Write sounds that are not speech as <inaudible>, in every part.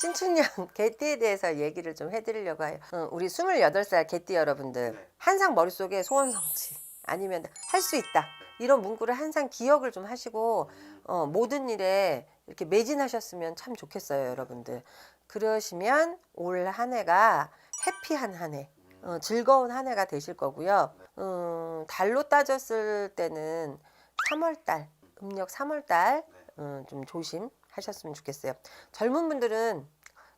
신춘년 <laughs> 개띠에 대해서 얘기를 좀 해드리려고 해요. 어, 우리 28살 개띠 여러분들 네. 항상 머릿속에 소원 성취 아니면 할 수 있다 이런 문구를 항상 기억을 좀 하시고 어, 모든 일에 이렇게 매진하셨으면 참 좋겠어요 여러분들. 그러시면 올 한 해가 해피한 한 해, 어, 즐거운 한 해가 되실 거고요. 음, 달로 따졌을 때는 3월달, 음력 3월달 어, 좀 조심하셨으면 좋겠어요. 젊은 분들은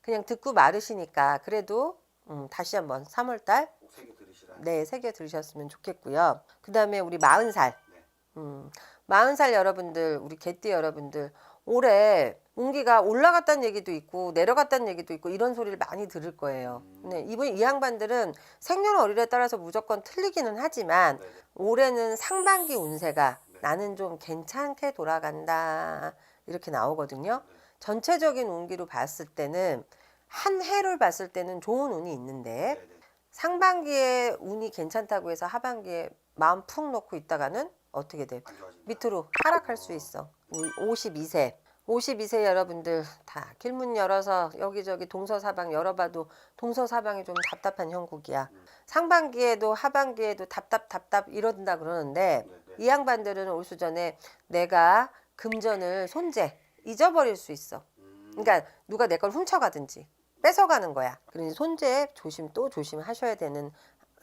그냥 듣고 마르시니까 그래도 음, 다시 한번 3월달 꼭 새겨. 네 새겨 들으셨으면 좋겠고요. 그 다음에 우리 40살 네. 음, 40살 여러분들, 우리 개띠 여러분들, 올해 운기가 올라갔다는 얘기도 있고 내려갔다는 얘기도 있고 이런 소리를 많이 들을 거예요. 네, 이분 이 양반들은 생년월일에 따라서 무조건 틀리기는 하지만 네, 네. 올해는 상반기 운세가 네. 나는 좀 괜찮게 돌아간다 이렇게 나오거든요. 전체적인 운기로 봤을 때는 한 해를 봤을 때는 좋은 운이 있는데 네, 네. 상반기에 운이 괜찮다고 해서 하반기에 마음 푹 놓고 있다가는 어떻게 돼? 밑으로 하락할 수 있어. 우리 52세. 52세 여러분들 다 길문 열어서 여기저기 동서사방 열어봐도 동서사방이 좀 답답한 형국이야. 상반기에도 하반기에도 답답 답답 이런다 그러는데 네, 네. 이 양반들은 올 수전에 내가 금전을 손재 잊어버릴 수 있어. 음, 그러니까 누가 내 걸 훔쳐가든지 뺏어가는 거야. 그러니 손재 조심 또 조심하셔야 되는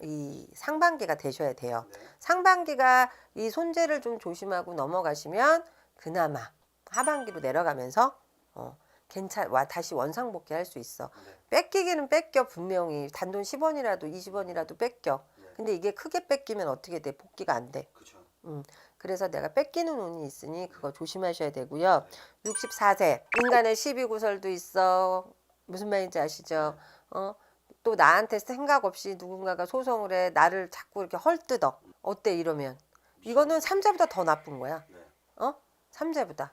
이 상반기가 되셔야 돼요. 네. 상반기가 이 손재를 좀 조심하고 넘어가시면 그나마 하반기로 내려가면서 어, 괜찮 와 다시 원상복귀 할 수 있어. 네. 뺏기기는 뺏겨 분명히 단돈 10원이라도 20원이라도 뺏겨. 네. 근데 이게 크게 뺏기면 어떻게 돼? 복귀가 안 돼. 그렇죠. 그래서 내가 뺏기는 운이 있으니 그거 조심하셔야 되고요. 64세 인간의 12구설도 있어. 무슨 말인지 아시죠? 어? 또 나한테 생각 없이 누군가가 소송을 해 나를 자꾸 이렇게 헐뜯어. 어때 이러면 이거는 삼재보다 더 나쁜 거야. 네. 어? 삼재보다.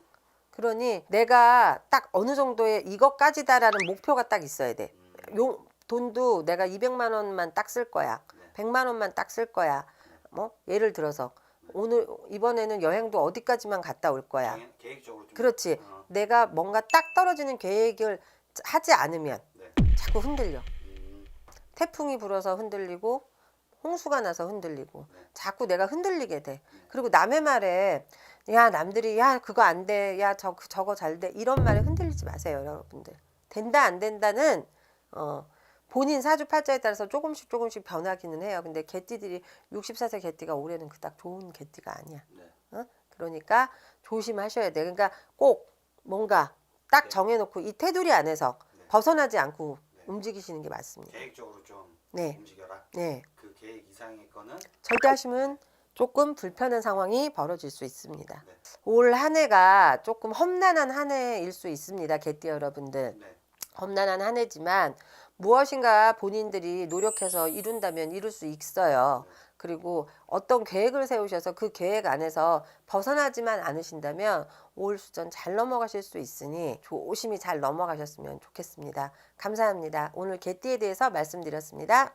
그러니 내가 딱 어느 정도의 이것까지다라는 목표가 딱 있어야 돼. 음, 용 돈도 내가 200만 원만 딱 쓸 거야. 네. 100만 원만 딱 쓸 거야. 뭐 예를 들어서 오늘 이번에는 여행도 어디까지만 갔다 올 거야. 계획- 계획적으로 좀. 그렇지. 어, 내가 뭔가 딱 떨어지는 계획을 하지 않으면 네. 자꾸 흔들려. 음, 태풍이 불어서 흔들리고 홍수가 나서 흔들리고 네. 자꾸 내가 흔들리게 돼. 그리고 남의 말에 야 남들이 야 그거 안 돼. 야 저 저거 잘 돼. 이런 말에 흔들리지 마세요, 여러분들. 된다 안 된다는 어 본인 사주팔자에 따라서 조금씩 조금씩 변하기는 해요. 근데 개띠들이 64세 개띠가 올해는 그닥 좋은 개띠가 아니야. 네. 어? 그러니까 조심하셔야 돼. 그러니까 꼭 뭔가 딱 네. 정해놓고 이 테두리 안에서 네. 벗어나지 않고 네. 움직이시는 게 맞습니다. 계획적으로 좀 네, 움직여라. 네. 그 계획 이상의 거는 절대 하시면 조금 불편한 상황이 벌어질 수 있습니다. 네. 올한 해가 조금 험난한 한 해일 수 있습니다. 개띠 여러분들. 네. 험난한 한 해지만 무엇인가 본인들이 노력해서 이룬다면 이룰 수 있어요. 그리고 어떤 계획을 세우셔서 그 계획 안에서 벗어나지만 않으신다면 올 수전 잘 넘어가실 수 있으니 조심히 잘 넘어가셨으면 좋겠습니다. 감사합니다. 오늘 개띠에 대해서 말씀드렸습니다.